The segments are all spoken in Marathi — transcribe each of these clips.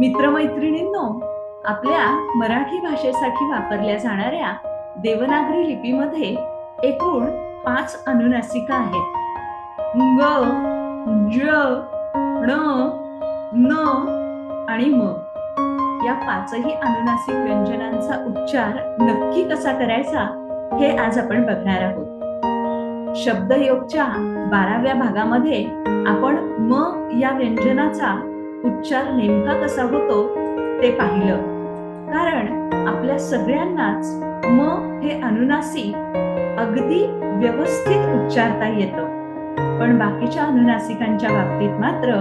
मित्रमैत्रिणींनो आपल्या मराठी भाषेसाठी वापरल्या जाणाऱ्या देवनागरी लिपीमध्ये एकूण पाच अनुनासिका आहेत. ग ज ण न आणि म. या पाचही अनुनासिक व्यंजनांचा उच्चार नक्की कसा करायचा हे आज आपण बघणार आहोत. शब्दयोगच्या बाराव्या भागामध्ये आपण म या व्यंजनाचा उच्चार नेमका कसा होतो ते पाहिलं. कारण आपल्या सगळ्यांनाच म हे अनुनासिक अगदी व्यवस्थित उच्चारता येतं. पण बाकीच्या अनुनासिकांच्या बाबतीत मात्र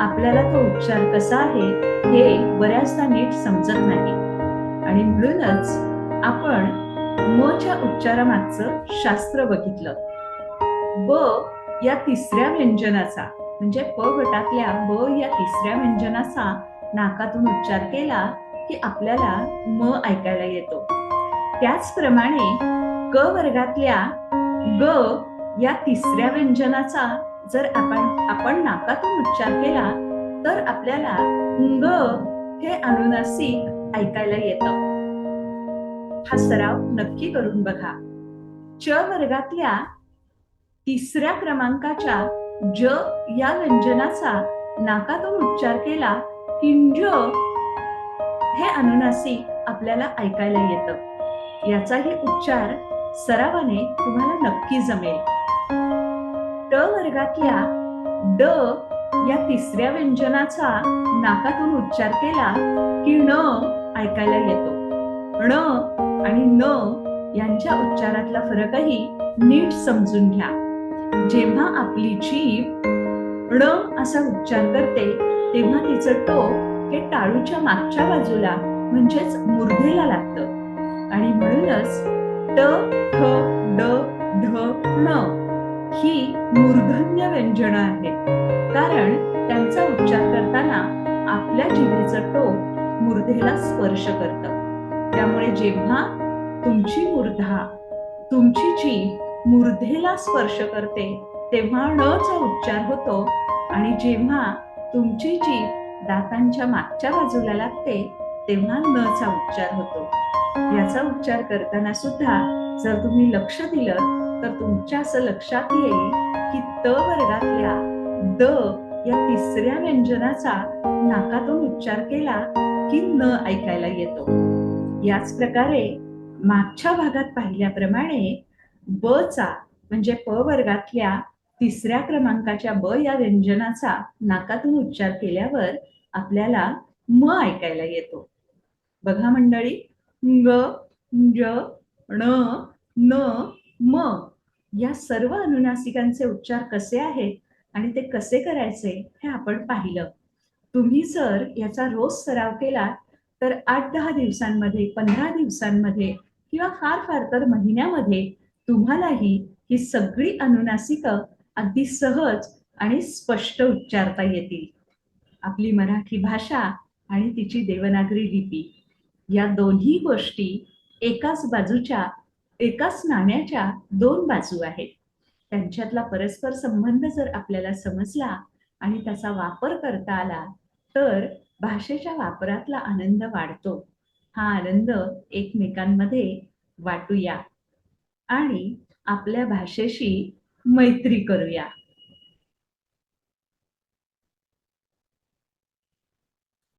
आपल्याला तो उच्चार कसा आहे हे बऱ्याचदा नीट समजत नाही. आणि म्हणूनच आपण मच्या उच्चारामागचं शास्त्र बघितलं. ब या तिसऱ्या व्यंजनाचा म्हणजे प गटातल्या ब या तिसऱ्या व्यंजनाचा नाकातून उच्चार केला की आपल्याला म ऐकायला येतो. त्याचप्रमाणे क वर्गातल्या ग या तिसऱ्या व्यंजनाचा जर आपण आपण नाकातून उच्चार केला तर आपल्याला ग हे अनुनासिक ऐकायला येतं. हा सराव नक्की करून बघा. च वर्गातल्या तिसऱ्या क्रमांकाच्या ज या व्यंजनाचा नाकातून उच्चार केला की ज हे अनुनासिक आपल्याला ऐकायला येतं. याचाही उच्चार सरावाने तुम्हाला नक्की जमेल. ट वर्गातल्या ड या तिसऱ्या व्यंजनाचा नाकातून उच्चार केला की न ऐकायला येतो. ण आणि न यांच्या उच्चारातला फरकही नीट समजून घ्या. जेव्हा आपली जीभ ण असा उच्चार करते तेव्हा तिचं टोक हे टाळूच्या मागच्या बाजूला म्हणजेच मूर्धेला लागतं. आणि म्हणूनच ट ठ ड ढ ण ही मूर्धन्य व्यंजन आहेत. कारण त्यांचा उच्चार करताना आपल्या जिभेचं टोक मूर्धेला स्पर्श करतं. त्यामुळे जेव्हा तुमची मूर्धा तुमची जीभ मूर्धेला स्पर्श करते तेव्हा णचा चा उच्चार होतो आणि जेव्हा तुमची जीभ दातांच्या मागच्या बाजूला लागते तेव्हा न चा उच्चार होतो. याचा उच्चार करताना सुद्धा जर तुम्ही लक्ष दिलं तर तुमच्या असं लक्षात येईल की त वर्गातल्या द या तिसऱ्या व्यंजनाचा नाकातून उच्चार केला की न ऐकायला येतो. याच प्रकारे मागच्या भागात पाहिल्याप्रमाणे ब चा म्हणजे प वर्गातल्या तिसऱ्या क्रमांकाच्या ब या व्यंजनाचा नाकातून उच्चार केल्यावर आपल्याला म ऐकायला येतो. बघा मंडळी ग ज ण न म या सर्व अनुनासिकांचे उच्चार कसे आहेत आणि ते कसे करायचे हे आपण पाहिलं. तुम्ही जर याचा रोज सराव केला तर आठ दहा दिवसांमध्ये पंधरा दिवसांमध्ये किंवा फार फार तर महिन्यामध्ये तुम्हालाही ही सगळी अनुनासिकं अगदी सहज आणि स्पष्ट उच्चारता येतील. आपली मराठी भाषा आणि तिची देवनागरी लिपी या दोन्ही गोष्टी एकाच बाजूच्या एकाच नाण्याच्या दोन बाजू आहेत. त्यांच्यातला परस्पर संबंध जर आपल्याला समजला आणि त्याचा वापर करता आला तर भाषेच्या वापरातला आनंद वाढतो. हा आनंद एकमेकांमध्ये वाटूया. आणि आपल्या भाषेशी मैत्री करूया.